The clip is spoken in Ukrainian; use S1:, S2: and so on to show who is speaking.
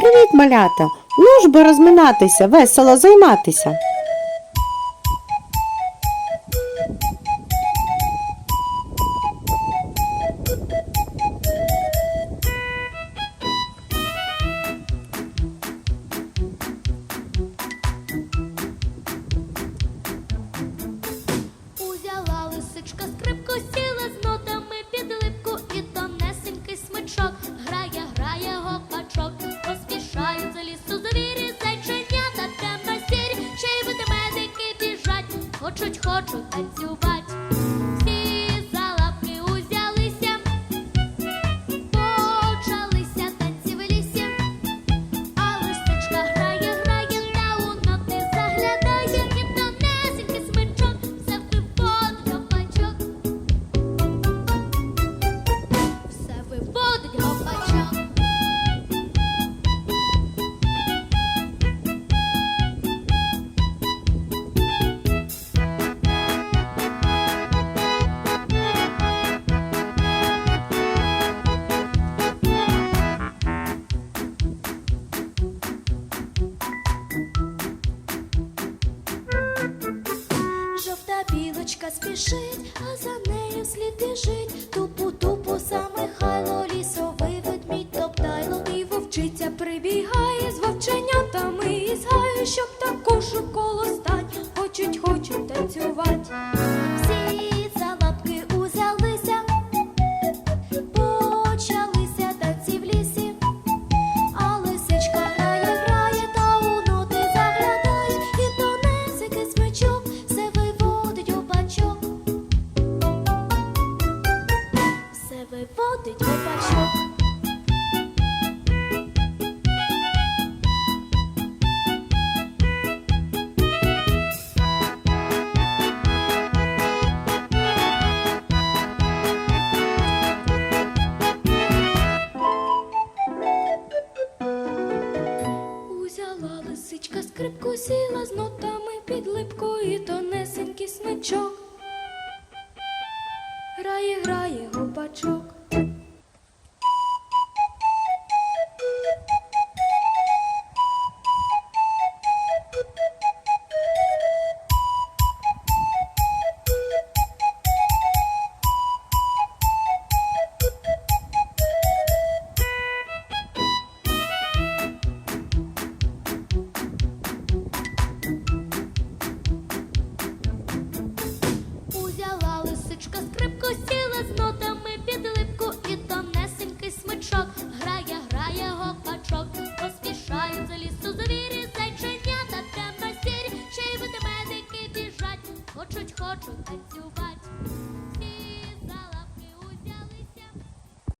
S1: Привіт, малята! Ну ж би розминатися, весело займатися.
S2: хочуть, хочуть танцювати. Спішить, а за нею слід біжить. Тупу тупу сам Михайло лісовий ведмідь топтайло і вовчиця прибігає з вовченятами і згає, щоб також у коло стає. скрипку сіла з нотами під липку і тонесенький смичок, грає, грає губачок. хочуть танцювати.